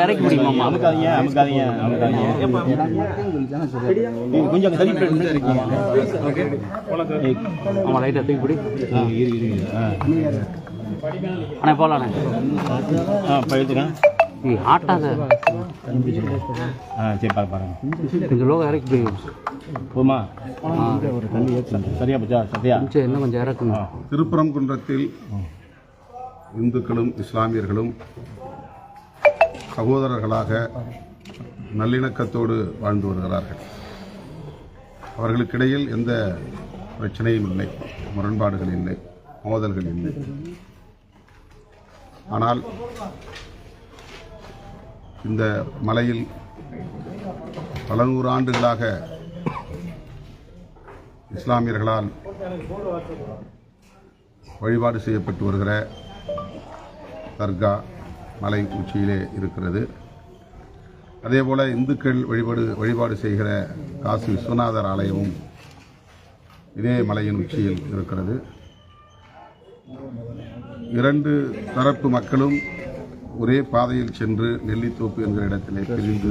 இறக்கி அமுக்காதீங்க அமுக்காதீங்க அமுக்காதீங்க கொஞ்சம் சரி பண்ணி ஆமாம் தூக்கி பிடி அண்ணா போகலாண்ணே ஆ பழுத்துக்கேன் ஆட்டாத ஆ சரி பாரு பாருங்க. இறக்கி போமா சரியா போச்சா? கொஞ்சம் இன்னும் கொஞ்சம் இறக்குங்க திருப்பரங்குன்றத்தில் இந்துக்களும் இஸ்லாமியர்களும் சகோதரர்களாக நல்லிணக்கத்தோடு வாழ்ந்து வருகிறார்கள். அவர்களுக்கிடையில் எந்த பிரச்சனையும் இல்லை முரண்பாடுகள் இல்லை மோதல்கள் இல்லை. ஆனால் இந்த மலையில் பல நூறு ஆண்டுகளாக இஸ்லாமியர்களால் வழிபாடு செய்யப்பட்டு வருகிற தர்கா மலை உச்சியிலே இருக்கிறது. அதேபோல் இந்துக்கள் வழிபாடு வழிபாடு செய்கிற காசி விஸ்வநாதர் ஆலயமும் இதே மலையின் உச்சியில் இருக்கிறது. இரண்டு தரப்பு மக்களும் ஒரே பாதையில் சென்று நெல்லித்தோப்பு என்கிற இடத்திலே பிரிந்து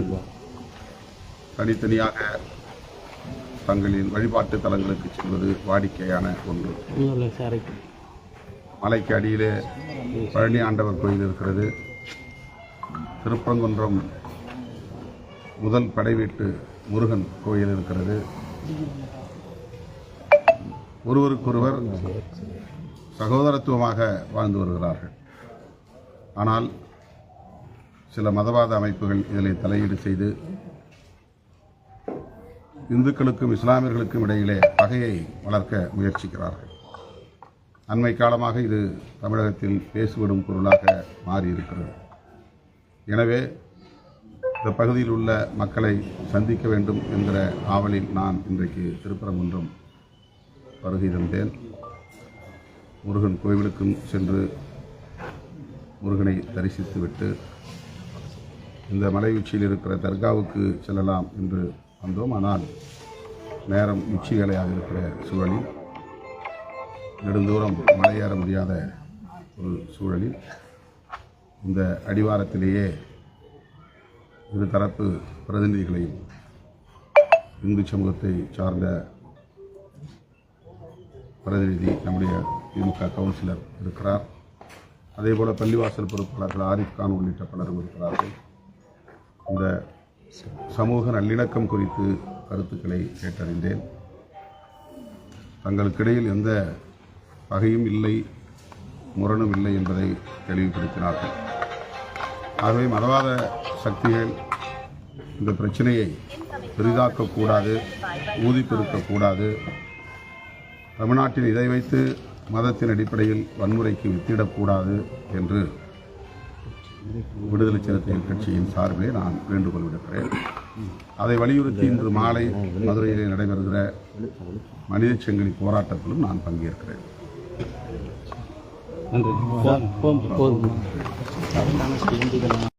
தனித்தனியாக தங்களின் வழிபாட்டு தலங்களுக்கு செல்வது வாடிக்கையான ஒன்று. மலைக்கு அடியிலே பழனி ஆண்டவர் கோயில் இருக்கிறது. திருப்பரங்குன்றம் முதல் படைவீட்டு முருகன் கோயில் இருக்கிறது. ஒருவருக்கொருவர் சகோதரத்துவமாக வாழ்ந்து வருகிறார்கள். ஆனால் சில மதவாத அமைப்புகள் இதில் தலையீடு செய்து இந்துக்களுக்கும் இஸ்லாமியர்களுக்கும் இடையிலே பகையை வளர்க்க முயற்சிக்கிறார்கள். அண்மை காலமாக இது தமிழகத்தில் பேசுவிடும் பொருளாக மாறியிருக்கிறது. எனவே இந்த பகுதியில் உள்ள மக்களை சந்திக்க வேண்டும் என்கிற ஆவலில் நான் இன்றைக்கு திருப்பரங்குன்றம் வருகை தந்தேன். முருகன் கோவிலுக்கும் சென்று முருகனை தரிசித்துவிட்டு இந்த மலை உச்சியில் இருக்கிற தர்காவுக்கு செல்லலாம் என்று வந்தோம். ஆனால் நேரம் உச்சி வேலையாக இருக்கிற சூழலில் நெடுந்தூரம் மலையேற முடியாத ஒரு சூழலில் இந்த அடிவாரத்திலேயே இரு தரப்பு பிரதிநிதிகளையும் இந்து சமூகத்தை சார்ந்த பிரதிநிதி நம்முடைய திமுக கவுன்சிலர் இருக்கிறார். அதேபோல் பள்ளிவாசல் பொறுப்பாளர்கள் ஆரிஃப் கான் உள்ளிட்ட பலரும் இருக்கிறார்கள். இந்த சமூக நல்லிணக்கம் குறித்து கருத்துக்களை கேட்டறிந்தேன். தங்களுக்கிடையில் எந்த பகையும் இல்லை முரணும் இல்லை என்பதை தெளிவுபடுத்தினார்கள். ஆகவே மதவாத சக்திகள் இந்த பிரச்சனையை பெரிதாக்கக்கூடாது ஊதிப்பெருக்கக்கூடாது. தமிழ்நாட்டில் இதை வைத்து மதத்தின் அடிப்படையில் வன்முறைக்கு வித்திடக்கூடாது என்று விடுதலை சிறுத்தைகள் கட்சியின் சார்பிலே நான் வேண்டுகோள் விடுக்கிறேன். அதை வலியுறுத்தி இன்று மாலை மதுரையிலே நடைபெறுகிற மனித சங்கிலி போராட்டத்திலும் நான் பங்கேற்கிறேன். நன்றி.